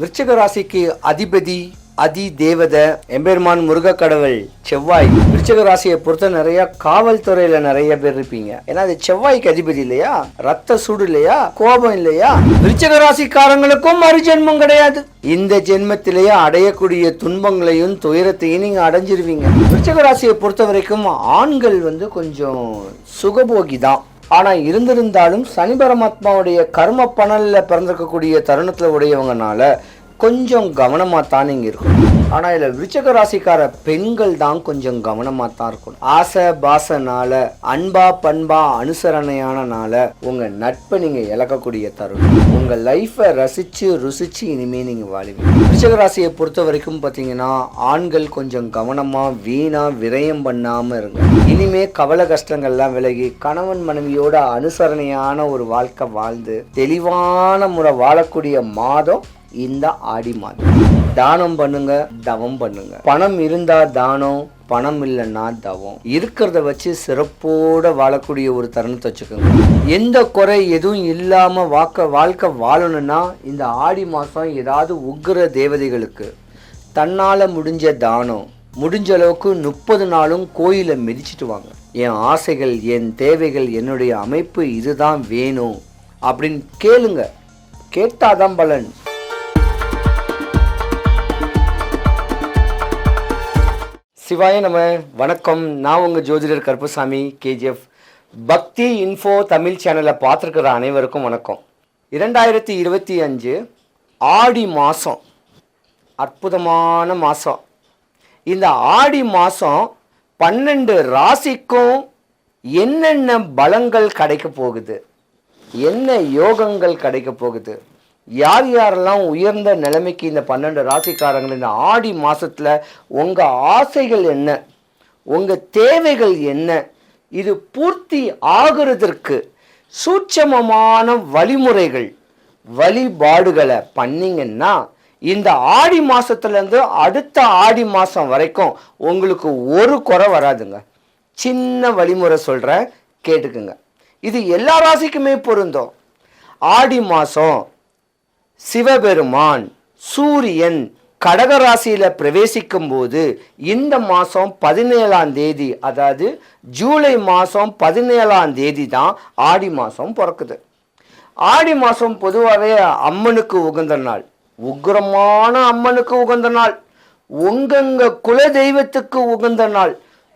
விருச்சக ராசிக்கு அதிபதி அதி தேவத எம்பெருமான் முருக கடவுள் செவ்வாய். விருச்சக ராசியை பொறுத்த நிறைய காவல்துறையில நிறைய பேர் இருப்பீங்க. ஏன்னா அது செவ்வாய்க்கு அதிபதி இல்லையா? ரத்த சூடு இல்லையா? கோபம் இல்லையா? விருச்சக ராசிக்காரங்களுக்கும் மறுஜென்மம் கிடையாது. இந்த ஜென்மத்திலேயே அடையக்கூடிய துன்பங்களையும் துயரத்தையும் நீங்க அடைஞ்சிருவீங்க. விருச்சக ராசியை பொறுத்த வரைக்கும் ஆண்கள் வந்து கொஞ்சம் சுகபோகி தான் ஆனால் இருந்திருந்தாலும் சனி பரமாத்மாவுடைய கர்ம பணலில் பிறந்திருக்கக்கூடிய தருணத்தில் உடையவங்கனால கொஞ்சம் கவனமாக தான் இங்கே இருக்கணும். ஆனால் இதில் விருச்சக ராசிக்கார பெண்கள் தான் கொஞ்சம் கவனமாக தான் இருக்கணும். ஆசை பாசனால அன்பா பண்பா அனுசரணையானனால உங்கள் நட்பை நீங்கள் இழக்கக்கூடிய தருணம். உங்கள் லைஃபை ரசித்து ருசித்து இனிமேல் நீங்கள் வாழ்வீங்க. விருச்சக ராசியை பொறுத்த வரைக்கும் பார்த்தீங்கன்னா ஆண்கள் கொஞ்சம் கவனமாக வீணாக விரயம் பண்ணாமல் இருங்க. இனிமே கவலை கஷ்டங்கள்லாம் விலகி கணவன் மனைவியோட அனுசரணையான ஒரு வாழ்க்கை வாழ்ந்து தெளிவான முறை வாழக்கூடிய மாதம் இந்த ஆடி மாதம். தானம் பண்ணுங்க தவம் பண்ணுங்க. பணம் இருந்தா தானம் பணம் இல்லைன்னா தவம். இருக்கிறத வச்சு சிறப்போட வாழக்கூடிய ஒரு தருணத்தை வச்சுக்கோங்க. எந்த குறை எதுவும் இல்லாம வாக்க வாழ்க்கை வாழணும்னா இந்த ஆடி மாதம் ஏதாவது உக்கிர தேவதைகளுக்கு. தன்னால முடிஞ்ச தானம். முடிஞ்ச அளவுக்கு முப்பது நாளும் கோயிலை மிதிச்சிட்டு வாங்க. என் ஆசைகள் என் தேவைகள் என்னுடைய அமைப்பு இதுதான் வேணும். அப்படின்னு கேளுங்க. கேட்டாதான் பலன். சிவாய நம்ம வணக்கம். நான் உங்கள் ஜோதிடர் கருப்பசாமி கேஜிஎஃப். பக்தி இன்ஃபோ தமிழ் சேனலை பார்த்துருக்கிற அனைவருக்கும் வணக்கம். இரண்டாயிரத்தி இருபத்தி அஞ்சு ஆடி மாதம் அற்புதமான மாதம் இந்த ஆடி மாதம் பன்னெண்டு ராசிக்கும் என்னென்ன பலங்கள் கிடைக்க போகுது? என்ன யோகங்கள் கிடைக்க போகுது? யார் யாரெல்லாம் உயர்ந்த நிலைமைக்கு இந்த பன்னெண்டு ராசிக்காரங்கள் இந்த ஆடி மாதத்தில் உங்கள் ஆசைகள் என்ன? உங்கள் தேவைகள் என்ன? இது பூர்த்தி ஆகுறதற்கு சூட்சமமான வழிமுறைகள் வழிபாடுகளை பண்ணீங்கன்னா இந்த ஆடி மாதத்துலேருந்து அடுத்த ஆடி மாதம் வரைக்கும் உங்களுக்கு ஒரு குறை வராதுங்க. சின்ன வழிமுறை சொல்கிற கேட்டுக்குங்க. இது எல்லா ராசிக்குமே பொருந்தும். ஆடி மாதம் சிவபெருமான் சூரியன் கடகராசியில் பிரவேசிக்கும் போது இந்த மாதம் பதினேழாம் தேதி அதாவது ஜூலை மாதம் பதினேழாம் தேதி தான் ஆடி மாதம் பிறக்குது. ஆடி மாதம் பொதுவாகவே அம்மனுக்கு உகந்த நாள். உக்கிரமான அம்மனுக்கு உகந்த நாள். உங்கங்க குல தெய்வத்துக்கு உகந்த நாள்.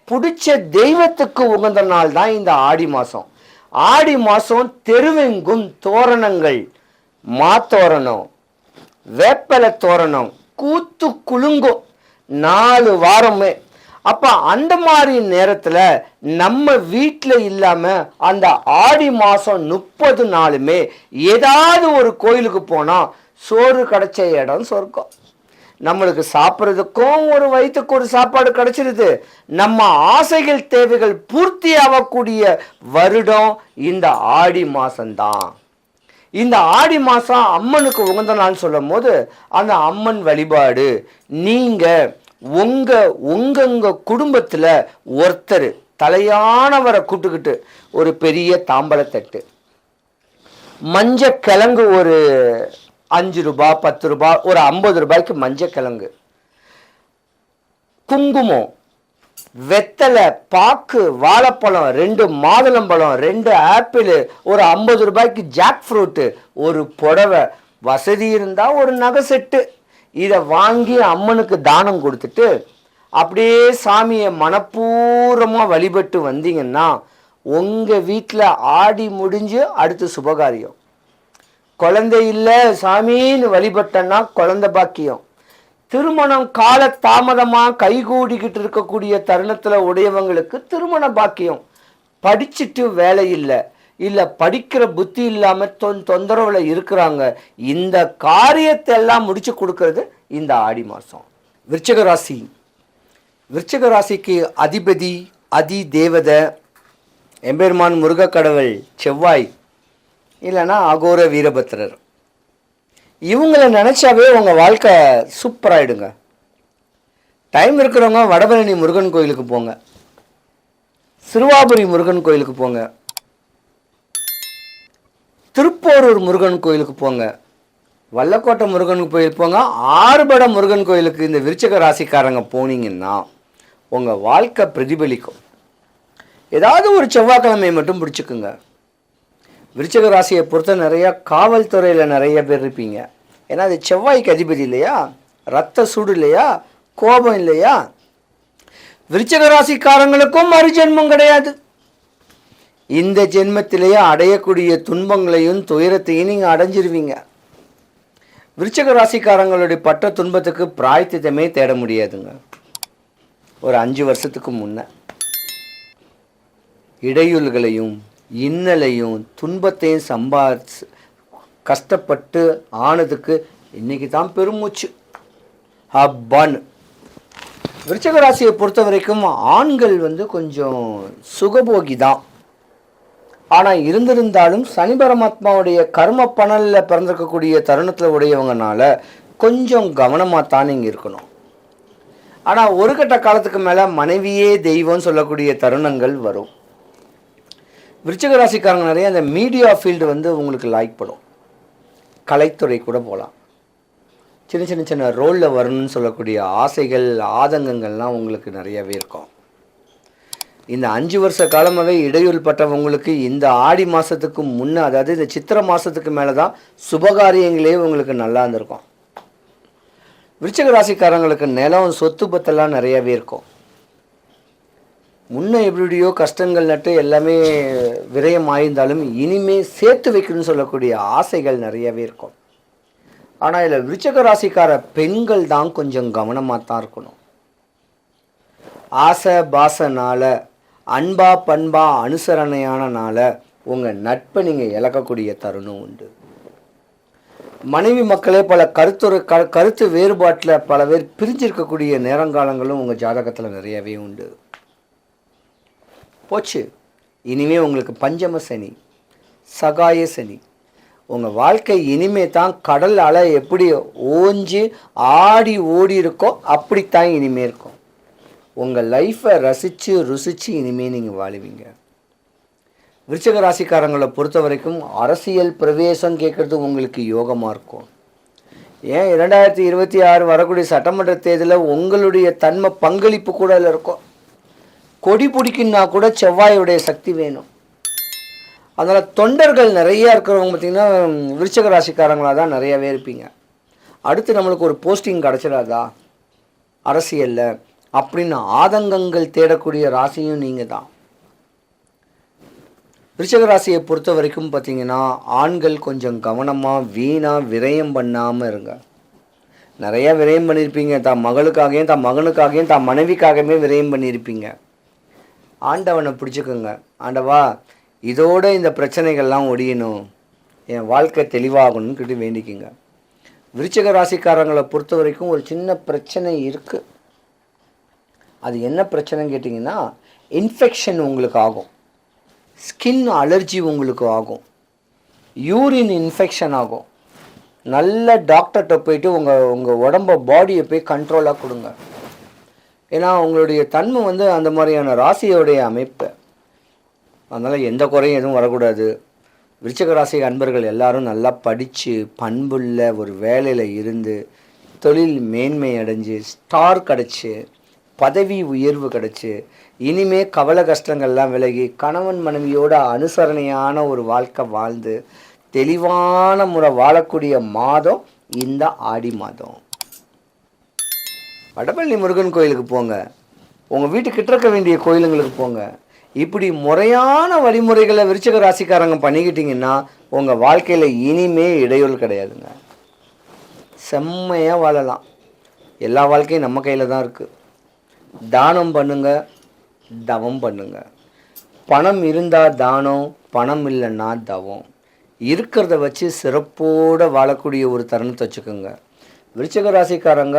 பிடிச்ச தெய்வத்துக்கு உகந்த நாள் தான் இந்த ஆடி மாதம் ஆடி மாதம் தெருவெங்கும் தோரணங்கள். மாத்தோரணம். வேப்பலை தோரணம். கூத்து குலுங்கும். நாலு வாரமே. அப்போ அந்த மாதிரி நேரத்தில் நம்ம வீட்டில் இல்லாமல் அந்த ஆடி மாதம் முப்பது நாளுமே ஏதாவது ஒரு கோயிலுக்கு போனால் சோறு கிடைச்ச இடம் சொர்க்கம். நம்மளுக்கு சாப்பிட்றதுக்கும் ஒரு வயிற்றுக்கு ஒரு சாப்பாடு கிடைச்சிருது. நம்ம ஆசைகள் தேவைகள் பூர்த்தி ஆகக்கூடிய வருடம் இந்த ஆடி மாதம்தான் இந்த ஆடி மாதம் அம்மனுக்கு உகந்த நாள் சொல்லும் போது அந்த அம்மன் வழிபாடு நீங்கள் உங்கள் உங்கங்க குடும்பத்தில் ஒருத்தர் தலையானவரை கூட்டுக்கிட்டு ஒரு பெரிய தாம்பழத்தட்டு மஞ்ச கிழங்கு ஒரு அஞ்சு ரூபாய் பத்து ரூபாய் ஒரு ஐம்பது ரூபாய்க்கு மஞ்ச கிழங்கு குங்குமம் வெத்தலை பாக்கு வாழைப்பழம் ரெண்டு மாதுளம்பழம் ரெண்டு ஆப்பிள் ஒரு ஐம்பது ரூபாய்க்கு ஜாக் ஃப்ரூட்டு ஒரு புடவை. வசதி இருந்தால் ஒரு நகை செட்டு. இதை வாங்கி அம்மனுக்கு தானம் கொடுத்துட்டு அப்படியே சாமியை மனப்பூர்வமாக வழிபட்டு வந்தீங்கன்னா உங்கள் வீட்டில் ஆடி முடிஞ்சு அடுத்து சுபகாரியம். குழந்தை இல்லை சாமின்னு வழிபட்டன்னா குழந்தை பாக்கியம். திருமணம் கால தாமதமாக கைகூடிக்கிட்டு இருக்கக்கூடிய தருணத்தில் உடையவங்களுக்கு திருமண பாக்கியம். படிச்சுட்டு வேலை இல்லை. இல்லை படிக்கிற புத்தி இல்லாமல் தொன் தொந்தரவில் இருக்கிறாங்க. இந்த காரியத்தை எல்லாம் முடிச்சு கொடுக்கறது இந்த ஆடி மாதம் விருச்சக ராசி. விருச்சக ராசிக்கு அதிபதி அதி தேவத எம்பெருமான் முருக கடவுள் செவ்வாய் இல்லைன்னா அகோர வீரபத்திரர் இவங்களை நினச்சாவே உங்கள் வாழ்க்கை சூப்பராகிடுங்க டைம் இருக்கிறவங்க வடபழனி முருகன் கோயிலுக்கு போங்க. சிறுவாபுரி முருகன் கோயிலுக்கு போங்க. திருப்போரூர் முருகன் கோயிலுக்கு போங்க. வல்லக்கோட்டை முருகன் கோயில் போங்க. ஆறுபட முருகன் கோயிலுக்கு இந்த விருச்சக ராசிக்காரங்க போனீங்கன்னா உங்கள் வாழ்க்கை பிரதிபலிக்கும். ஏதாவது ஒரு செவ்வாய்க்கிழமை மட்டும் பிடிச்சிக்குங்க. விருச்சக ராசியை பொறுத்த நிறையா காவல்துறையில் நிறைய பேர் இருப்பீங்க. ஏன்னா அது செவ்வாய்க்கு அதிபதி இல்லையா? ரத்த சூடு இல்லையா? கோபம் இல்லையா? விருச்சக ராசிக்காரங்களுக்கும் மறுஜென்மம் கிடையாது. இந்த ஜென்மத்திலேயே அடையக்கூடிய துன்பங்களையும் துயரத்தையும் நீங்கள் அடைஞ்சிருவீங்க. விருச்சக ராசிக்காரங்களுடைய பட்ட துன்பத்துக்கு பிராய்த்தித்தமே தேட முடியாதுங்க. ஒரு அஞ்சு வருஷத்துக்கு முன்ன இடையூல்களையும் இன்னலையும் துன்பத்தையும் சம்பாதிச்சு கஷ்டப்பட்டு ஆனதுக்கு இன்னைக்கு தான் பெருமூச்சு. ஹப்பான்னு விருச்சக ராசியை பொறுத்த வரைக்கும் ஆண்கள் வந்து கொஞ்சம் சுகபோகி தான் ஆனால் இருந்திருந்தாலும் சனி பரமாத்மாவுடைய கர்ம பணலில் பிறந்திருக்கக்கூடிய தருணத்தில் உடையவங்கனால கொஞ்சம் கவனமாக தான் நீங்கள் இருக்கணும். ஆனால் ஒரு கட்ட காலத்துக்கு மேலே மனைவியே தெய்வம் சொல்லக்கூடிய தருணங்கள் வரும். விருச்சிக ராசிக்காரங்க நிறைய அந்த மீடியா ஃபீல்டு வந்து உங்களுக்கு லைக் படும். கலைத்துறை கூட போகலாம் சின்ன சின்ன சின்ன ரோலில் வரணும்னு சொல்லக்கூடிய ஆசைகள் ஆதங்கங்கள்லாம் உங்களுக்கு நிறையவே இருக்கும். இந்த அஞ்சு வருஷ காலமாகவே இடையூறு பட்டவங்களுக்கு இந்த ஆடி மாதத்துக்கு முன்னே அதாவது இந்த சித்திரை மாதத்துக்கு மேலே தான் சுபகாரியங்களே உங்களுக்கு நல்லா இருந்திருக்கும். விருச்சிக ராசிக்காரங்களுக்கு நிலம் சொத்து பத்தெல்லாம் நிறையவே இருக்கும். முன்ன எப்படியோ கஷ்டங்கள் நட்டு எல்லாமே விரயம் ஆயிருந்தாலும் இனிமே சேர்த்து வைக்கணும்னு சொல்லக்கூடிய ஆசைகள் நிறையவே இருக்கும். ஆனால் இதில் விருச்சக ராசிக்கார பெண்கள் தான் கொஞ்சம் கவனமாக தான் இருக்கணும். ஆசை பாசனால் அன்பா பண்பா அனுசரணையானனால உங்கள் நட்பை நீங்கள் இழக்கக்கூடிய தருணம் உண்டு. மனைவி மக்களே பல கருத்துரு க கருத்து வேறுபாட்டில் பல பேர் பிரிஞ்சிருக்கக்கூடிய நேரங்காலங்களும் உங்கள் ஜாதகத்தில் நிறையவே உண்டு. போச்சு. இனிமே உங்களுக்கு பஞ்சம சனி சகாய சனி. உங்கள் வாழ்க்கை இனிமே தான் கடல் அலை எப்படி ஓஞ்சி ஆடி ஓடி இருக்கோ அப்படித்தான் இனிமே இருக்கும். உங்கள் லைஃப்பை ரசித்து ருசித்து இனிமேல் நீங்கள் வாழுவீங்க. விருச்சக ராசிக்காரங்களை பொறுத்த வரைக்கும் அரசியல் பிரவேசம் கேட்குறது உங்களுக்கு யோகமாக இருக்கும். ஏன் இரண்டாயிரத்தி இருபத்தி ஆறு வரக்கூடிய சட்டமன்ற தேர்தலில் உங்களுடைய தன்மை பங்களிப்பு கூட அதில் இருக்கும். கொடி பிடிக்குன்னா கூட செவ்வாயுடைய சக்தி வேணும். அதனால் தொண்டர்கள் நிறையா இருக்கிறவங்க பார்த்திங்கன்னா விருச்சக ராசிக்காரங்களாக தான் நிறையாவே இருப்பீங்க. அடுத்து நம்மளுக்கு ஒரு போஸ்டிங் கிடச்சிடாதா? அரசியலில். அப்படின்னு ஆதங்கங்கள் தேடக்கூடிய ராசியும் நீங்கள் தான். விருச்சக ராசியை பொறுத்த வரைக்கும் பார்த்தீங்கன்னா ஆண்கள் கொஞ்சம் கவனமாக வீணாக விரயம் பண்ணாமல் இருங்க. நிறையா விரயம் பண்ணியிருப்பீங்க. தான் மகளுக்காகவும் தான் மகனுக்காகவும் தான் மனைவிக்காகவே விரயம் பண்ணியிருப்பீங்க. ஆண்டவனை பிடிச்சிக்கோங்க. ஆண்டவா இதோட இந்த பிரச்சனைகள்லாம் ஒடியணும். என் வாழ்க்கை தெளிவாகணும்னு கிட்ட வேண்டிக்கிங்க. விருச்சக ராசிக்காரங்களை பொறுத்த வரைக்கும் ஒரு சின்ன பிரச்சனை இருக்குது அது என்ன பிரச்சனைன்னு கேட்டிங்கன்னா இன்ஃபெக்ஷன் உங்களுக்கு ஆகும். ஸ்கின் அலர்ஜி உங்களுக்கு ஆகும். யூரின் இன்ஃபெக்ஷன் ஆகும். நல்ல டாக்டர்கிட்ட போயிட்டு உங்கள் உங்கள் உடம்ப பாடியை போய் கண்ட்ரோலாக கொடுங்க. ஏன்னா அவங்களுடைய தன்மை வந்து அந்த மாதிரியான ராசியோடைய அமைப்பு. அதனால் எந்த குறையும் எதுவும் வரக்கூடாது. விருச்சக ராசி அன்பர்கள் எல்லாரும் நல்லா படித்து பண்புள்ள ஒரு வேலையில் இருந்து தொழில் மேன்மை அடைஞ்சு ஸ்டார் கிடச்சி பதவி உயர்வு கிடச்சி இனிமே கவலை கஷ்டங்கள்லாம் விலகி கணவன் மனைவியோட அனுசரணையான ஒரு வாழ்க்கை வாழ்ந்து தெளிவான முறை வாழக்கூடிய மாதம் இந்த ஆடி மாதம். வடபழனி முருகன் கோயிலுக்கு போங்க. உங்கள் வீட்டுக்கிட்ட இருக்க வேண்டிய கோயிலுங்களுக்கு போங்க. இப்படி முறையான வழிமுறைகளை விருச்சக ராசிக்காரங்க பண்ணிக்கிட்டிங்கன்னா உங்கள் வாழ்க்கையில் இனிமே இடையூறு கிடையாதுங்க. செம்மையாக வாழலாம். எல்லா வாழ்க்கையும் நம்ம கையில் தான் இருக்குது தானம் பண்ணுங்க தவம் பண்ணுங்க. பணம் இருந்தால் தானம் பணம் இல்லைன்னா தவம். இருக்கிறத வச்சு சிறப்போடு வாழக்கூடிய ஒரு தருணத்தை வச்சுக்கோங்க. விருச்சக ராசிக்காரங்க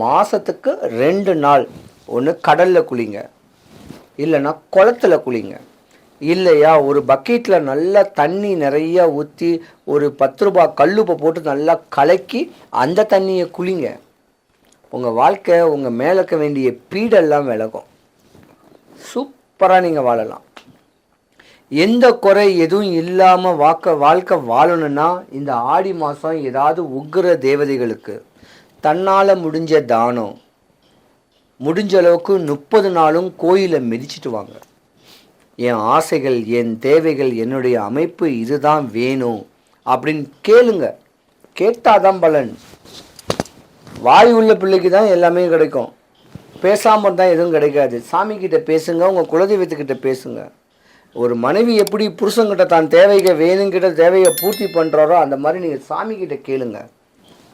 மாதத்துக்கு ரெண்டு நாள். ஒன்று கடலில் குளிங்க. இல்லைன்னா குளத்துல குளிங்க. இல்லையா ஒரு பக்கெட்டில் நல்லா தண்ணி நிறையா ஊற்றி ஒரு பத்து ரூபாய் கல்லுப்பை போட்டு நல்லா கலக்கி அந்த தண்ணியை குளிங்க. உங்கள் வாழ்க்கை உங்கள் மேலே இருக்க வேண்டிய பீடெல்லாம் விலகும். சூப்பராக நீங்கள் வாழலாம். எந்த குறை எதுவும் இல்லாமல் வாக்க வாழ்க்கை வாழணும்னா இந்த ஆடி மாதம் ஏதாவது உக்கிர தேவதைகளுக்கு தன்னால் முடிஞ்ச தானம். முடிஞ்ச அளவுக்கு முப்பது நாளும் கோயிலை மிதிச்சிட்டு வாங்க. என் ஆசைகள் என் தேவைகள் என்னுடைய அமைப்பு இதுதான் வேணும் அப்படின்னு கேளுங்க. கேட்டாதான் பலன். வாய் உள்ள பிள்ளைக்கு தான் எல்லாமே கிடைக்கும். பேசாமல் தான் எதுவும் கிடைக்காது. சாமிக்கிட்ட பேசுங்க உங்கள் குலதெய்வத்துக்கிட்ட பேசுங்க. ஒரு மனைவி எப்படி புருஷங்கிட்ட தான் தேவைகள் வேணுங்கிட்ட தேவையை பூர்த்தி பண்ணுறாரோ அந்த மாதிரி நீங்கள் சாமிக்கிட்ட கேளுங்க.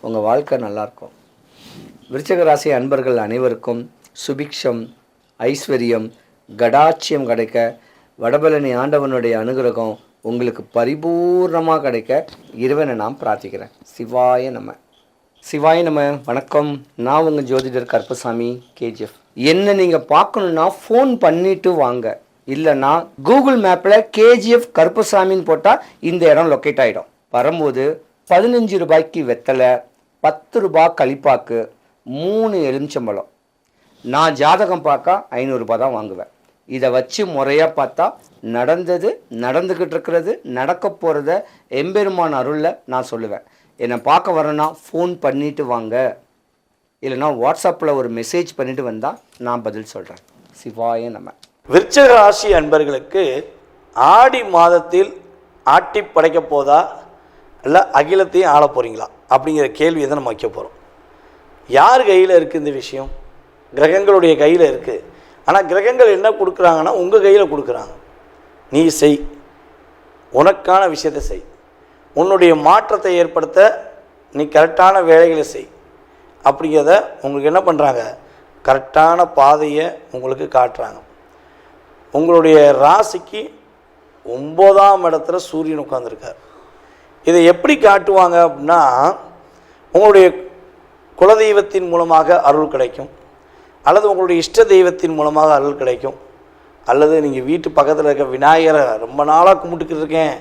உங்கள் வாழ்க்கை நல்லாயிருக்கும் விருச்சக ராசி அன்பர்கள் அனைவருக்கும் சுபிக்ஷம் ஐஸ்வர்யம் கடாட்சியம் கிடைக்க வடபழனி ஆண்டவனுடைய அனுகிரகம் உங்களுக்கு பரிபூர்ணமாக கிடைக்க இறைவனை நான் பிரார்த்திக்கிறேன். சிவாய நம்ம சிவாய நம்ம வணக்கம். நான் உங்கள் ஜோதிடர் கருப்பசாமி கேஜிஎஃப். என்ன நீங்கள் பார்க்கணுன்னா ஃபோன் பண்ணிட்டு வாங்க. இல்லைன்னா கூகுள் மேப்பில் கேஜிஎஃப் கருப்பசாமின்னு போட்டால் இந்த இடம் லொக்கேட் ஆகிடும் வரும்போது பதினஞ்சு ரூபாய்க்கு வெத்தலை பத்து ரூபாய் கழிப்பாக்கு மூணு எலுமிச்சம்பழம். நான் ஜாதகம் பார்க்க ஐநூறுரூபா தான் வாங்குவேன். இதை வச்சு முறையாக பார்த்தா நடந்தது நடந்துக்கிட்டு இருக்கிறது நடக்க போகிறத எம்பெருமான் அருளில் நான் சொல்லுவேன். என்னை பார்க்க வரேன்னா ஃபோன் பண்ணிவிட்டு வாங்க. இல்லைன்னா வாட்ஸ்அப்பில் ஒரு மெசேஜ் பண்ணிட்டு வந்தால் நான் பதில் சொல்கிறேன் சிவாய நம்ம விருச்சக ராசி அன்பர்களுக்கு ஆடி மாதத்தில் ஆட்டி படைக்க போதா? இல்லை அகிலத்தையும் ஆள போகிறீங்களா அப்படிங்கிற கேள்வியை தான் நம்ம வைக்க போகிறோம் யார் கையில் இருக்குது இந்த விஷயம்? கிரகங்களுடைய கையில் இருக்குது ஆனால் கிரகங்கள் என்ன கொடுக்குறாங்கன்னா உங்கள் கையில் கொடுக்குறாங்க. நீ செய். உனக்கான விஷயத்தை செய். உன்னுடைய மாற்றத்தை ஏற்படுத்த நீ கரெக்டான வேலைகளை செய். அப்படிங்கிறத உங்களுக்கு என்ன பண்ணுறாங்க கரெக்டான பாதையை உங்களுக்கு காட்டுறாங்க. உங்களுடைய ராசிக்கு ஒம்போதாம் இடத்துல சூரியன் உட்காந்துருக்கார் இதை எப்படி காட்டுவாங்க அப்படின்னா உங்களுடைய குலதெய்வத்தின் மூலமாக அருள் கிடைக்கும். அல்லது உங்களுடைய இஷ்ட தெய்வத்தின் மூலமாக அருள் கிடைக்கும். அல்லது நீங்கள் வீட்டு பக்கத்தில் இருக்க விநாயகரை ரொம்ப நாளாக கும்பிட்டுக்கிட்டு இருக்கேன்.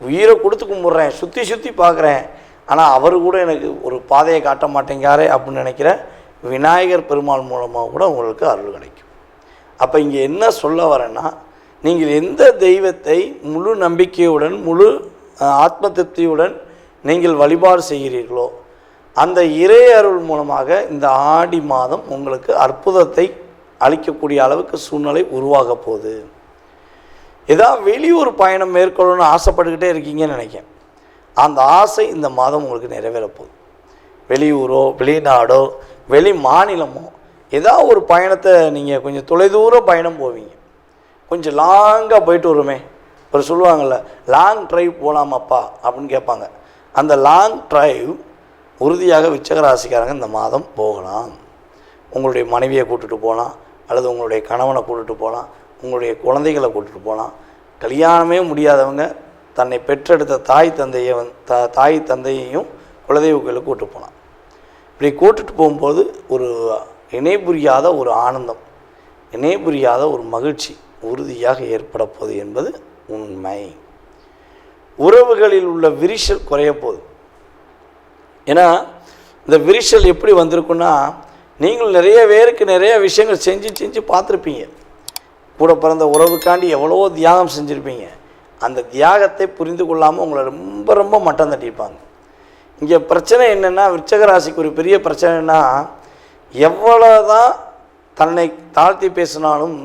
உயிரை கொடுத்து கும்பிட்றேன். சுற்றி சுற்றி பார்க்குறேன். ஆனால் அவர் கூட எனக்கு ஒரு பாதையை காட்ட மாட்டேங்காரே அப்படின்னு நினைக்கிற விநாயகர் பெருமாள் மூலமாக கூட உங்களுக்கு அருள் கிடைக்கும். அப்போ இங்கே என்ன சொல்ல வரேன்னா நீங்கள் எந்த தெய்வத்தை முழு நம்பிக்கையுடன் முழு ஆத்ம திருப்தியுடன் நீங்கள் வழிபாடு செய்கிறீர்களோ அந்த இறை அருள் மூலமாக இந்த ஆடி மாதம் உங்களுக்கு அற்புதத்தை அளிக்கக்கூடிய அளவுக்கு சூழ்நிலை உருவாக போகுது. ஏதாவது வெளியூர் பயணம் மேற்கொள்ளணும்னு ஆசைப்பட்டுக்கிட்டே இருக்கீங்கன்னு நினைக்கிறேன். அந்த ஆசை இந்த மாதம் உங்களுக்கு நிறைவேறப்போகுது வெளியூரோ வெளிநாடோ வெளி மாநிலமோ ஏதாவது ஒரு பயணத்தை நீங்கள் கொஞ்சம் தொலைதூர பயணம் போவீங்க. கொஞ்சம் லாங்காக போயிட்டு வருமே. ஒரு சொல்லுவாங்கள்ல லாங் ட்ரைவ் போகலாமாப்பா அப்படின்னு கேட்பாங்க. அந்த லாங் ட்ரைவ் உறுதியாக விச்சக ராசிக்காரங்க இந்த மாதம் போகலாம். உங்களுடைய மனைவியை கூட்டுட்டு போகலாம் அல்லது உங்களுடைய கணவனை கூட்டுட்டு போகலாம் உங்களுடைய குழந்தைகளை கூட்டுட்டு போகலாம். கல்யாணமே முடியாதவங்க தன்னை பெற்றெடுத்த தாய் தந்தையை வந்து த தாய் தந்தையையும் குலதெய்வ கோயிலுக்கு போகலாம். இப்படி கூட்டுட்டு போகும்போது ஒரு இணை புரியாத ஒரு ஆனந்தம் இணை புரியாத ஒரு மகிழ்ச்சி உறுதியாக ஏற்பட போகுது என்பது உண்மை. உறவுகளில் உள்ள விரிசல் குறைய போகுது. ஏன்னா இந்த விரிசல் எப்படி வந்திருக்குன்னா நீங்கள் நிறைய பேருக்கு நிறைய விஷயங்கள் செஞ்சு செஞ்சு பார்த்துருப்பீங்க. கூட பிறந்த உறவுக்காண்டி எவ்வளவோ தியாகம் செஞ்சுருப்பீங்க. அந்த தியாகத்தை புரிந்து கொள்ளாமல் உங்களை ரொம்ப ரொம்ப மட்டம் தட்டியிருப்பாங்க. இங்கே பிரச்சனை என்னென்னா விருச்சக ராசிக்கு ஒரு பெரிய பிரச்சனைனா எவ்வளோதான் தன்னை தாழ்த்தி பேசினாலும்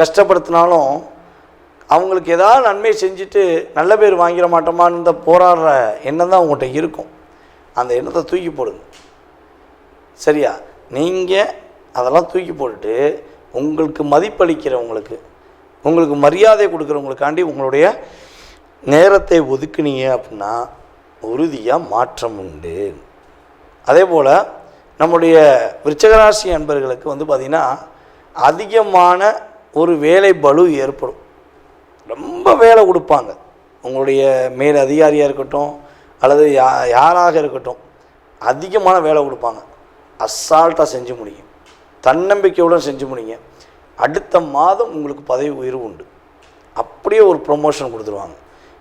கஷ்டப்படுத்தினாலும் அவங்களுக்கு ஏதாவது நன்மை செஞ்சுட்டு நல்ல பேர் வாங்கிட மாட்டோமான்னு போராடுற எண்ணம் தான் உங்கள்கிட்ட இருக்கும். அந்த எண்ணத்தை தூக்கி போடுங்க. சரியா? நீங்கள் அதெல்லாம் தூக்கி போட்டுட்டு உங்களுக்கு மதிப்பளிக்கிறவங்களுக்கு உங்களுக்கு மரியாதை கொடுக்குறவங்களுக்காண்டி உங்களுடைய நேரத்தை ஒதுக்குனீங்க அப்படின்னா உறுதியாக மாற்றம் உண்டு. அதே போல் நம்முடைய விருச்சகராசி அன்பர்களுக்கு வந்து பார்த்திங்கன்னா அதிகமான ஒரு வேலை பலு ஏற்படும். ரொம்ப வேலை கொடுப்பாங்க. உங்களுடைய மேல் அதிகாரியாக இருக்கட்டும் அல்லது யா யாராக இருக்கட்டும் அதிகமான வேலை கொடுப்பாங்க. அசால்ட்டாக செஞ்சு முடியும் தன்னம்பிக்கையுடன் செஞ்சு முடிங்க. அடுத்த மாதம் உங்களுக்கு பதவி உயர்வு உண்டு. அப்படியே ஒரு ப்ரொமோஷன் கொடுத்துருவாங்க.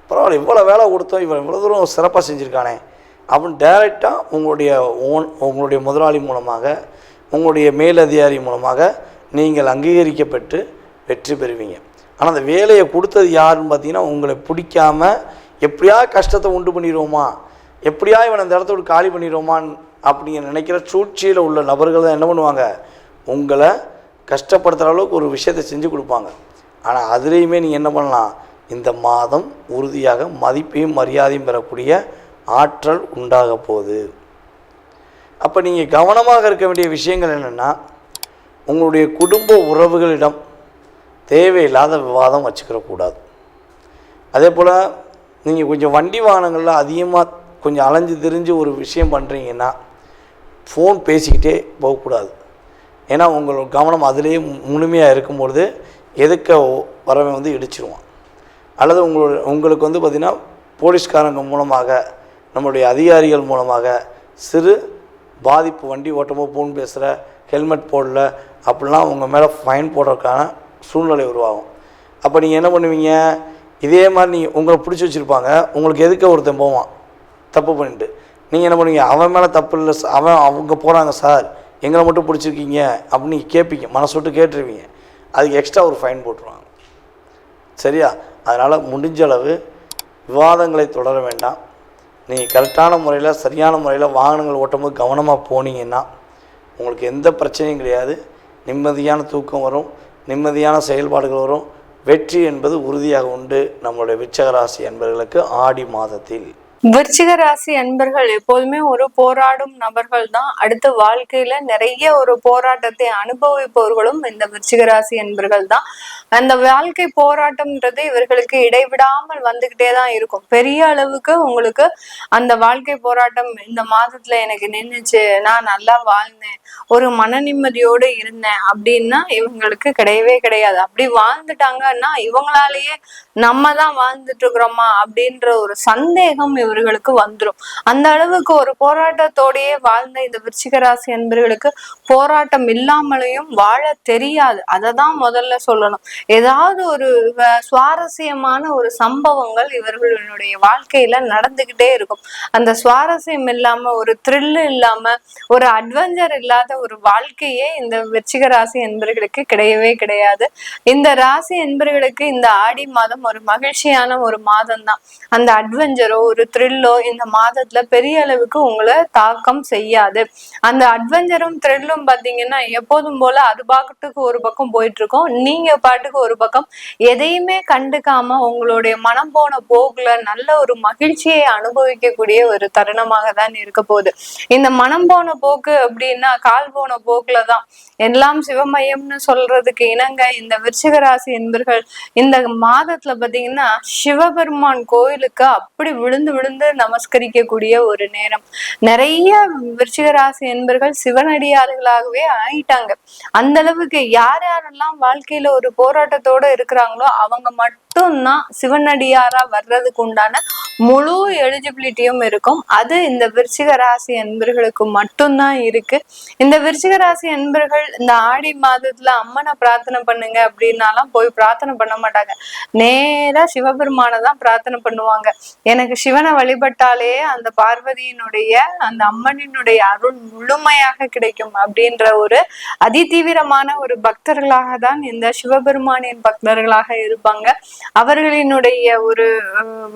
பரவாயில்ல இவ்வளோ வேலை கொடுத்தோம் இவன் இவ்வளோ தூரம் சிறப்பாக செஞ்சுருக்கானே. அப்படின்னு டைரெக்டாக உங்களுடைய ஓன் உங்களுடைய முதலாளி மூலமாக உங்களுடைய மேலதிகாரி மூலமாக நீங்கள் அங்கீகரிக்கப்பட்டு வெற்றி பெறுவீங்க. ஆனால் அந்த வேலையை கொடுத்தது யாருன்னு பார்த்தீங்கன்னா உங்களை பிடிக்காம எப்படியா கஷ்டத்தை உண்டு பண்ணிடுவோமா? எப்படியா இவனை அந்த இடத்த விட்டு காலி பண்ணிடுவோமான்னு அப்படிங்கிற நினைக்கிற சூழ்ச்சியில் உள்ள நபர்கள் தான் என்ன பண்ணுவாங்க? உங்களை கஷ்டப்படுத்துகிற அளவுக்கு ஒரு விஷயத்தை செஞ்சு கொடுப்பாங்க. ஆனால் அதுலேயுமே நீங்கள் என்ன பண்ணலாம்? இந்த மாதம் உறுதியாக மதிப்பையும் மரியாதையும் பெறக்கூடிய ஆற்றல் உண்டாக போகுது. அப்போ நீங்கள் கவனமாக இருக்க வேண்டிய விஷயங்கள் என்னென்னா உங்களுடைய குடும்ப உறவுகளிடம் தேவையில்லாத விவாதம் வச்சுக்கிறக்கூடாது. அதே போல் நீங்கள் கொஞ்சம் வண்டி வாகனங்களில் அதிகமாக கொஞ்சம் அலைஞ்சு திரிஞ்சு ஒரு விஷயம் பண்ணுறீங்கன்னா ஃபோன் பேசிக்கிட்டே போகக்கூடாது. ஏன்னா உங்களோட கவனம் அதிலேயே முழுமையாக இருக்கும்பொழுது எதுக்க வரவன் வந்து இடிச்சிருவான். அல்லது உங்களோட உங்களுக்கு வந்து பார்த்திங்கன்னா போலீஸ்காரங்க மூலமாக நம்மளுடைய அதிகாரிகள் மூலமாக சிறு பாதிப்பு வண்டி ஓட்டமோ ஃபோன் பேசுகிற ஹெல்மெட் போடல அப்படிலாம் உங்கள் மேலே ஃபைன் போடுறதுக்கான சூழ்நிலை உருவாகும். அப்போ நீங்கள் என்ன பண்ணுவீங்க? இதே மாதிரி நீங்கள் உங்களை பிடிச்சி வச்சுருப்பாங்க. உங்களுக்கு எதுக்க ஒருத்தன் போவான்? தப்பு பண்ணிட்டு. நீங்கள் என்ன பண்ணுவீங்க? அவன் மேலே தப்பு இல்லை அவன் அவங்க போகிறாங்க சார். எங்களை மட்டும் பிடிச்சிருக்கீங்க அப்படின்னு நீங்கள் கேட்பீங்க மனசு விட்டு கேட்டுருவீங்க. அதுக்கு எக்ஸ்ட்ரா ஒரு ஃபைன் போட்டுருவாங்க. சரியா? அதனால் முடிஞ்ச அளவு விவாதங்களை தொடர வேண்டாம். நீங்கள் கரெக்டான முறையில் சரியான முறையில் வாகனங்கள் ஓட்டும்போது கவனமாக போனீங்கன்னா உங்களுக்கு எந்த பிரச்சனையும் கிடையாது. நிம்மதியான தூக்கம் வரும். நிம்மதியான செயல்பாடுகள் வரும். வெற்றி என்பது உறுதியாக உண்டு நம்மளுடைய விச்சகராசி என்பவர்களுக்கு ஆடி மாதத்தில். விருச்சிக ராசி அன்பர்கள் எப்போதுமே ஒரு போராடும் நபர்கள் தான் அடுத்த வாழ்க்கையில நிறைய ஒரு போராட்டத்தை அனுபவிப்பவர்களும் இந்த விருச்சிக ராசி அன்பர்கள் தான் அந்த வாழ்க்கை போராட்டம்ன்றது இவர்களுக்கு இடைவிடாமல் வந்துகிட்டே தான் இருக்கும். பெரிய அளவுக்கு உங்களுக்கு அந்த வாழ்க்கை போராட்டம் இந்த மாதத்துல எனக்கு நின்னுச்சு நான் நல்லா வாழ்ந்தேன் ஒரு மன நிம்மதியோடு இருந்தேன் அப்படின்னா இவங்களுக்கு கிடையவே கிடையாது. அப்படி வாழ்ந்துட்டாங்கன்னா இவங்களாலேயே நம்ம தான் வாழ்ந்துட்டு இருக்கிறோமா அப்படின்ற ஒரு சந்தேகம் இவர்களுக்கு வந்துடும் அந்த அளவுக்கு ஒரு போராட்டத்தோடயே வாழ்ந்த இந்த விருச்சிக ராசி அன்பர்களுக்கு போராட்டம் இல்லாமலையும் வாழ தெரியாது. அதை தான் முதல்ல சொல்லணும். ஏதாவது ஒரு சுவாரஸ்யமான ஒரு சம்பவங்கள் இவர்களுடைய வாழ்க்கையில நடந்துகிட்டே இருக்கும். அந்த சுவாரஸ்யம் இல்லாம ஒரு த்ரில் இல்லாம ஒரு அட்வென்ச்சர் இல்லாத ஒரு வாழ்க்கையே இந்த விருச்சிக ராசி என்பர்களுக்கு கிடையவே கிடையாது. இந்த ராசி என்பர்களுக்கு இந்த ஆடி மாதம் ஒரு மகிழ்ச்சியான ஒரு மாதம் தான் அந்த அட்வென்ச்சரோ ஒரு த்ரில்லோ இந்த மாதத்துல பெரிய அளவுக்கு உங்களை தாக்கம் செய்யாது. அந்த அட்வென்ச்சரும் த்ரில்லும் பாத்தீங்கன்னா எப்போதும் போல அது பாட்டுக்கு ஒரு பக்கம் போயிட்டு இருக்கோம் நீங்க பாட்டுக்கு ஒரு பக்கம் எதையுமே கண்டுக்காம உங்களுடைய மனம் போன போக்குல நல்ல ஒரு மகிழ்ச்சியை அனுபவிக்கக்கூடிய ஒரு தருணமாக தான் இருக்க போகுது. இந்த மனம் போன போக்கு அப்படின்னா கால் போன போக்குல தான். எல்லாம் சிவமயம்னு சொல்றதுக்கு இணங்க இந்த விருச்சிக ராசி என்பர்கள் இந்த மாதத்துல பாத்தீங்கன்னா சிவபெருமான் கோயிலுக்கு அப்படி விழுந்து விழுந்து நமஸ்கரிக்கக்கூடிய ஒரு நேரம். நிறைய விருச்சிக ராசி என்பர்கள் சிவனடியார்களாகவே ஆயிட்டாங்க. அந்த அளவுக்கு யார் யாரெல்லாம் வாழ்க்கையில ஒரு போராட்டத்தோட இருக்கிறாங்களோ அவங்க மட்டும்தான் சிவனடியாரா வர்றதுக்கு உண்டான முழு எலிஜிபிலிட்டியும் இருக்கும். அது இந்த விருச்சிக ராசி அன்பர்களுக்கு மட்டும்தான் இருக்கு. இந்த விருச்சிக ராசி அன்பர்கள் இந்த ஆடி மாதத்துல அம்மனை பிரார்த்தனை பண்ணுங்க அப்படின்னாலாம் போய் பிரார்த்தனை பண்ண மாட்டாங்க. நேரா சிவபெருமானை தான் பிரார்த்தனை பண்ணுவாங்க. எனக்கு சிவனை வழிபட்டாலே அந்த பார்வதியினுடைய அந்த அம்மனினுடைய அருள் முழுமையாக கிடைக்கும் அப்படின்ற ஒரு அதிதீவிரமான ஒரு பக்தர்களாக தான் இந்த சிவபெருமானின் பக்தர்களாக இருப்பாங்க. அவர்களினுடைய ஒரு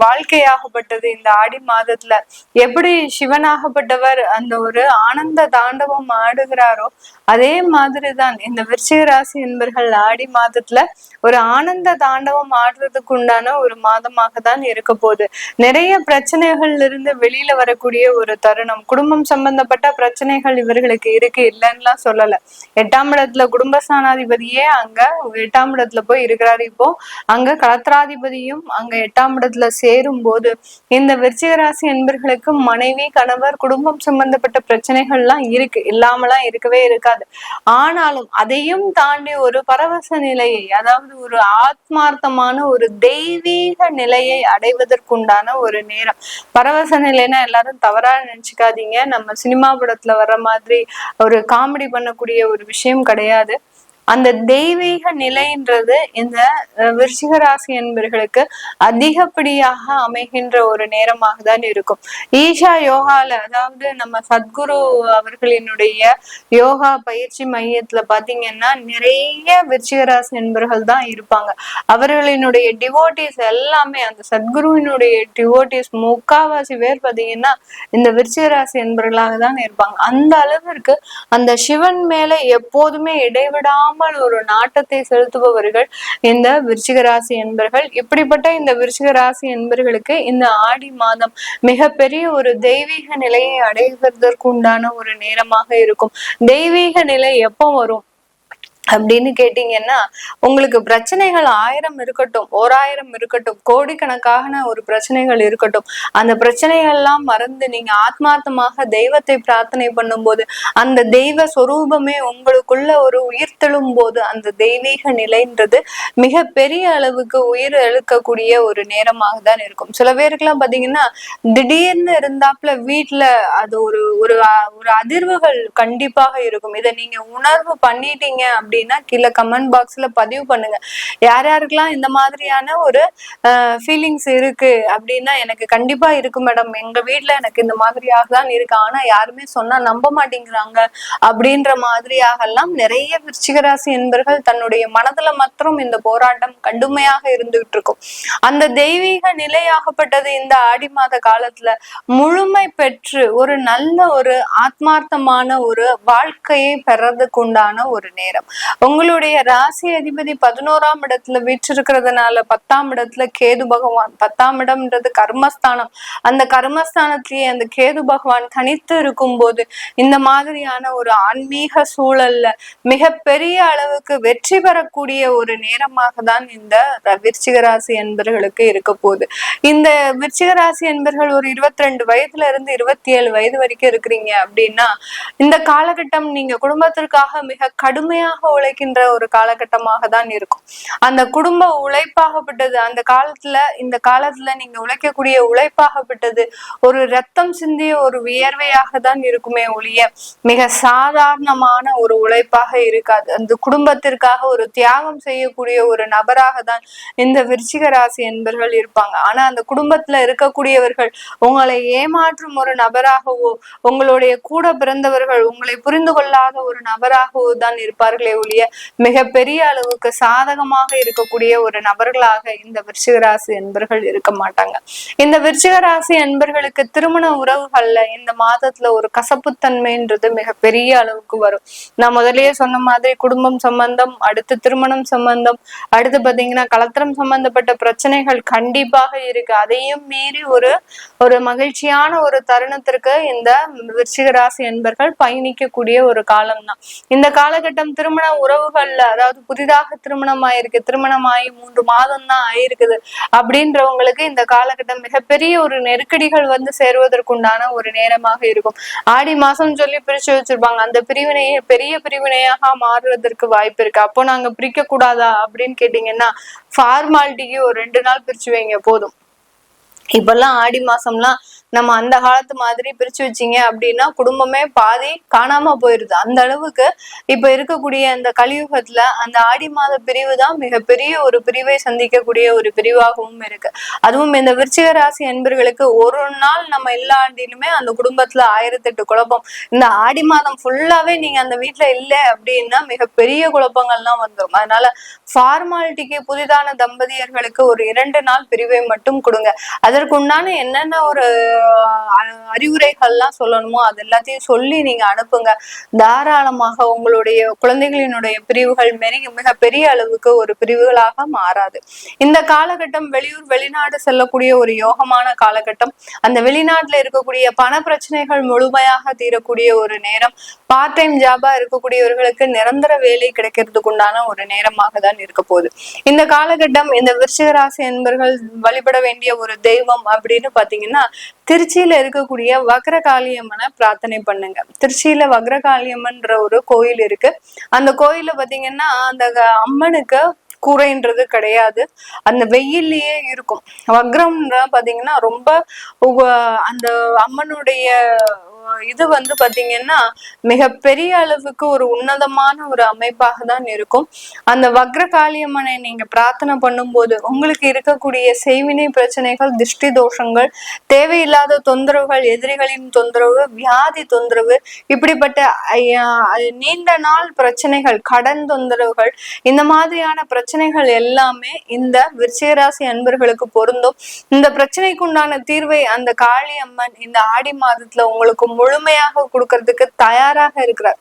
வாழ்க்கையாகப்பட்டது. இந்த ஆடி மாதத்துல எப்படி சிவனாகப்பட்டவர் அந்த ஒரு ஆனந்த தாண்டவம் ஆடுகிறாரோ அதே மாதிரிதான் இந்த விருச்சிக ராசி என்பர்கள் ஆடி மாதத்துல ஒரு ஆனந்த தாண்டவம் ஆடுறதுக்கு உண்டான ஒரு மாதமாக தான் இருக்க போகுது. நிறைய பிரச்சனைகள்ல இருந்து வெளியில வரக்கூடிய ஒரு தருணம். குடும்பம் சம்பந்தப்பட்ட பிரச்சனைகள் இவர்களுக்கு இருக்கு இல்லைன்னுலாம் சொல்லல. எட்டாம் இடத்துல குடும்பஸ்தானாதிபதியே அங்க எட்டாம் இடத்துல போய் இருக்கிறாரு. இப்போ அங்க களத்திராதிபதியும் அங்க எட்டாம் இடத்துல சேரும் போது இந்த விருச்சிக ராசி என்பர்களுக்கு மனைவி கணவர் குடும்பம் சம்பந்தப்பட்ட பிரச்சனைகள்லாம் இருக்கு. இல்லாமலாம் இருக்கவே இருக்காது. ஆனாலும் அதையும் தாண்டி ஒரு பரவச நிலையை அதாவது ஒரு ஆத்மார்த்தமான ஒரு தெய்வீக நிலையை அடைவதற்குண்டான ஒரு நேரம். பரவச நிலைன்னா எல்லாரும் தவறா நினைச்சுக்காதீங்க. நம்ம சினிமா படத்துல வர்ற மாதிரி ஒரு காமெடி பண்ணக்கூடிய ஒரு விஷயம் கிடையாது. அந்த தெய்வீக நிலைன்றது இந்த விருச்சிகராசி விருச்சிக ராசி என்பர்களுக்கு அதிகப்படியாக அமைகின்ற ஒரு நேரமாக தான் இருக்கும். ஈஷா யோகால அதாவது நம்ம சத்குரு அவர்களினுடைய யோகா பயிற்சி மையத்துல பாத்தீங்கன்னா நிறைய விருச்சிக ராசி என்பர்கள் தான் இருப்பாங்க. அவர்களினுடைய டிவோட்டிஸ் எல்லாமே அந்த சத்குருவினுடைய டிவோட்டிஸ் முக்காவாசி பேர் பாத்தீங்கன்னா இந்த விருச்சிக ராசி என்பர்களாக தான் இருப்பாங்க. அந்த அளவிற்கு அந்த சிவன் மேல எப்போதுமே இடைவிடாமல் ஒரு நாட்டத்தை செலுத்துபவர்கள் இந்த விருச்சிக ராசி என்பர்கள். இப்படிப்பட்ட இந்த விருச்சிக ராசி என்பர்களுக்கு இந்த ஆடி மாதம் மிகப்பெரிய ஒரு தெய்வீக நிலையை அடைவதற்கு உண்டான ஒரு நேரமாக இருக்கும். தெய்வீக நிலை எப்போ வரும்? அப்படின்னு கேட்டீங்கன்னா உங்களுக்கு பிரச்சனைகள் ஆயிரம் இருக்கட்டும் ஓராயிரம் இருக்கட்டும் கோடிக்கணக்கான ஒரு பிரச்சனைகள் இருக்கட்டும். அந்த பிரச்சனைகள் எல்லாம் மறந்து நீங்க ஆத்மார்த்தமாக தெய்வத்தை பிரார்த்தனை பண்ணும்போது அந்த தெய்வ சொரூபமே உங்களுக்குள்ள ஒரு உயிர்த்தெழும் போது அந்த தெய்வீக நிலைன்றது மிக பெரிய அளவுக்கு உயிர் எழுக்கக்கூடிய ஒரு நேரமாக தான் இருக்கும். சில பேருக்குலாம் பாத்தீங்கன்னா திடீர்னு இருந்தாப்புல வீட்டுல அது ஒரு ஒரு ஒரு அதிர்வுகள் கண்டிப்பாக இருக்கும். இதை நீங்க உணர்வு பண்ணிட்டீங்க அப்படின்னா கீழே கமெண்ட் பாக்ஸ்ல பதிவு பண்ணுங்க. யார் யாருக்கெல்லாம் இந்த மாதிரியான ஒரு ஃபீலிங்ஸ் இருக்கு அப்படின்னா எனக்கு கண்டிப்பா இருக்கு மேடம் எங்க வீட்டுல எனக்கு இந்த மாதிரியாக தான் இருக்கு. ஆனா யாருமே சொன்னா நம்ப மாட்டேங்கிறாங்க அப்படின்ற மாதிரியாக எல்லாம் நிறைய விருச்சிகராசி என்பர்கள் தன்னுடைய மனதுல மாத்திரம் இந்த போராட்டம் கடுமையாக இருந்துகிட்டு இருக்கும் அந்த தெய்வீக நிலையாகப்பட்டது இந்த ஆடி மாத காலத்துல முழுமை பெற்று ஒரு நல்ல ஒரு ஆத்மார்த்தமான ஒரு வாழ்க்கையை பெறதுக்கு உண்டான ஒரு நேரம். உங்களுடைய ராசி அதிபதி பதினோராம் இடத்துல வீற்றிருக்கிறதுனால பத்தாம் இடத்துல கேது பகவான். பத்தாம் இடம்ன்றது கர்மஸ்தானம். அந்த கர்மஸ்தானத்திலேயே அந்த கேது பகவான் தனித்து இருக்கும்போது இந்த மாதிரியான ஒரு ஆன்மீக சூழல்ல மிகப்பெரிய அளவுக்கு வெற்றி பெறக்கூடிய ஒரு நேரமாக தான் இந்த விருச்சிக ராசி என்பர்களுக்கு இருக்க போகுது. இந்த விருச்சிக ராசி என்பர்கள் ஒரு இருபத்தி ரெண்டு வயதுல இருந்து இருபத்தி ஏழு வயது வரைக்கும் இருக்கிறீங்க அப்படின்னா இந்த காலகட்டம் நீங்க குடும்பத்திற்காக மிக கடுமையாக உழைக்கின்ற ஒரு காலகட்டமாக தான் இருக்கும். அந்த குடும்ப உழைப்பாகப்பட்டது அந்த காலத்துல இந்த காலத்துல நீங்க உழைக்கக்கூடிய உழைப்பாகப்பட்டது ஒரு ரத்தம் சிந்திய ஒரு வியர்வையாக தான் இருக்குமே ஒழிய மிக சாதாரணமான ஒரு உழைப்பாக இருக்காது. அந்த குடும்பத்திற்காக ஒரு தியாகம் செய்யக்கூடிய ஒரு நபராக தான் இந்த விருச்சிக ராசி என்பர்கள் இருப்பாங்க. ஆனா அந்த குடும்பத்துல இருக்கக்கூடியவர்கள் உங்களை ஏமாற்றும் ஒரு நபராகவோ உங்களுடைய கூட பிறந்தவர்கள் உங்களை புரிந்து கொள்ளாத ஒரு நபராகவோ தான் இருப்பார்களே ஒழிய மிகப்பெரிய அளவுக்கு சாதகமாக இருக்கக்கூடிய ஒரு நபர்களாக இந்த விருச்சிகராசி என்பர்கள் இருக்க மாட்டாங்க. இந்த விருச்சிகராசி என்பர்களுக்கு திருமண உறவுகள்ல இந்த மாதத்துல ஒரு கசப்புத்தன்மைன்றது மிகப்பெரிய அளவுக்கு வரும். நான் முதல்லயே சொன்ன மாதிரி குடும்பம் சம்பந்தம் அடுத்து திருமணம் சம்பந்தம் அடுத்து பாத்தீங்கன்னா கலத்திரம் சம்பந்தப்பட்ட பிரச்சனைகள் கண்டிப்பாக இருக்கு. அதையும் மீறி ஒரு ஒரு மகிழ்ச்சியான ஒரு தருணத்திற்கு இந்த விருச்சிகராசி என்பர்கள் பயணிக்கக்கூடிய ஒரு காலம் தான் இந்த காலகட்டம் திருமண உறவுகள்ல அதாவது புதிதாக திருமணம் ஆயிருக்கு திருமணம் ஆகி மூன்று மாதம் தான் ஆயிருக்குது அப்படின்றவங்களுக்கு இந்த காலகட்டம் மிகப்பெரிய ஒரு நெருக்கடிகள் வந்து சேருவதற்குண்டான ஒரு நேரமாக இருக்கும். ஆடி மாசம் சொல்லி பிரிச்சு வச்சிருப்பாங்க. அந்த பிரிவினையை பெரிய பிரிவினையாக மாறுவதற்கு வாய்ப்பு இருக்கு. அப்போ நாங்க பிரிக்க கூடாதா அப்படின்னு கேட்டீங்கன்னா ஃபார்மாலிட்டிக்கு ஒரு ரெண்டு நாள் பிரிச்சு வைங்க போதும். இப்பெல்லாம் ஆடி மாசம்லாம் நம்ம அந்த காலத்து மாதிரி பிரிச்சு வச்சீங்க அப்படின்னா குடும்பமே பாதி காணாம போயிருது. அந்த அளவுக்கு இப்ப இருக்கக்கூடிய இந்த கலியுகத்துல அந்த ஆடி மாத பிரிவு தான் மிகப்பெரிய ஒரு பிரிவை சந்திக்கக்கூடிய ஒரு பிரிவாகவும் இருக்கு. அதுவும் இந்த விருச்சிக ராசி அன்பர்களுக்கு ஒரு நாள் நம்ம இல்லாண்டிலுமே அந்த குடும்பத்துல ஆயிரத்தெட்டு குழப்பம். இந்த ஆடி மாதம் ஃபுல்லாவே நீங்க அந்த வீட்டுல இல்லை அப்படின்னா மிகப்பெரிய குழப்பங்கள்லாம் வந்துடும் அதனால ஃபார்மாலிட்டிக்கு புதிதான தம்பதியர்களுக்கு ஒரு இரண்டு நாள் பிரிவை மட்டும் கொடுங்க. அதற்குண்டான என்னென்ன ஒரு அறிவுரைகள்லாம் சொல்லணுமோ அது எல்லாத்தையும் சொல்லி நீங்க அனுப்புங்க. தாராளமாக உங்களுடைய குழந்தைகளினுடைய பிரிவுகள் மிக மிக பெரிய அளவுக்கு ஒரு பிரிவுகளாக மாறாது. இந்த காலகட்டம் வெளியூர் வெளிநாடு செல்லக்கூடிய ஒரு யோகமான காலகட்டம். அந்த வெளிநாட்டுல இருக்கக்கூடிய பண பிரச்சனைகள் முழுமையாக தீரக்கூடிய ஒரு நேரம். பார்ட் டைம் ஜாபா இருக்கக்கூடியவர்களுக்கு நிரந்தர வேலை கிடைக்கிறதுக்கு உண்டான ஒரு நேரமாக தான் இருக்க போகுது. இந்த காலகட்டம் இந்த விருச்சிகராசி என்பர்கள் வழிபட வேண்டிய ஒரு தெய்வம் அப்படின்னு பாத்தீங்கன்னா திருச்சியில இருக்கக்கூடிய வக்ரகாளியம்மனை பிரார்த்தனை பண்ணுங்க. திருச்சியில வக்ரகாளியம்மன்ற ஒரு கோயில் இருக்கு. அந்த கோயில பாத்தீங்கன்னா அந்த அம்மனுக்கு கூரைன்றது கிடையாது. அந்த வெயில்லயே இருக்கும். வக்ரம்ன்ற பாத்தீங்கன்னா ரொம்ப அந்த அம்மனுடைய இது வந்து பாத்தீங்கன்னா மிக பெரிய அளவுக்கு ஒரு உன்னதமான ஒரு அமைப்பாக தான் இருக்கும். அந்த வக்ர காளியம்மனை நீங்க பிரார்த்தனை பண்ணும்போது உங்களுக்கு இருக்கக்கூடிய செய்வினை பிரச்சனைகள் திருஷ்டி தோஷங்கள் தேவையில்லாத தொந்தரவுகள் எதிரிகளின் தொந்தரவு வியாதி தொந்தரவு இப்படிப்பட்ட நீண்ட நாள் பிரச்சனைகள் கடன் தொந்தரவுகள் இந்த மாதிரியான பிரச்சனைகள் எல்லாமே இந்த விருச்சிகராசி அன்பர்களுக்கு பொருந்தும். இந்த பிரச்சனைக்கு உண்டான தீர்வை அந்த காளி அம்மன் இந்த ஆடி மாதத்துல உங்களுக்கு முழுமையாக கொடுக்கறதுக்கு தயாராக இருக்கிறார்.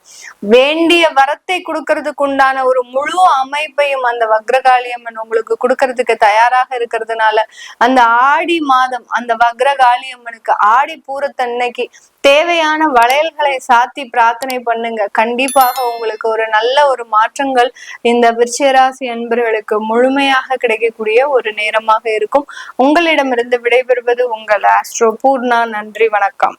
வேண்டிய வரத்தை கொடுக்கறதுக்கு உண்டான ஒரு முழு அமைப்பையும் அந்த வக்ரகாளியம்மன் உங்களுக்கு கொடுக்கறதுக்கு தயாராக இருக்கிறதுனால அந்த ஆடி மாதம் அந்த வக்ரகாளியம்மனுக்கு ஆடி பூரத்தன்னைக்கு தேவையான வளையல்களை சாத்தி பிரார்த்தனை பண்ணுங்க. கண்டிப்பாக உங்களுக்கு ஒரு நல்ல ஒரு மாற்றங்கள் இந்த விருச்சிகராசி அன்பர்களுக்கு முழுமையாக கிடைக்கக்கூடிய ஒரு நேரமாக இருக்கும். உங்களிடமிருந்து விடைபெறுவது உங்கள் ஆஸ்ட்ரோ பூர்ணா. நன்றி வணக்கம்.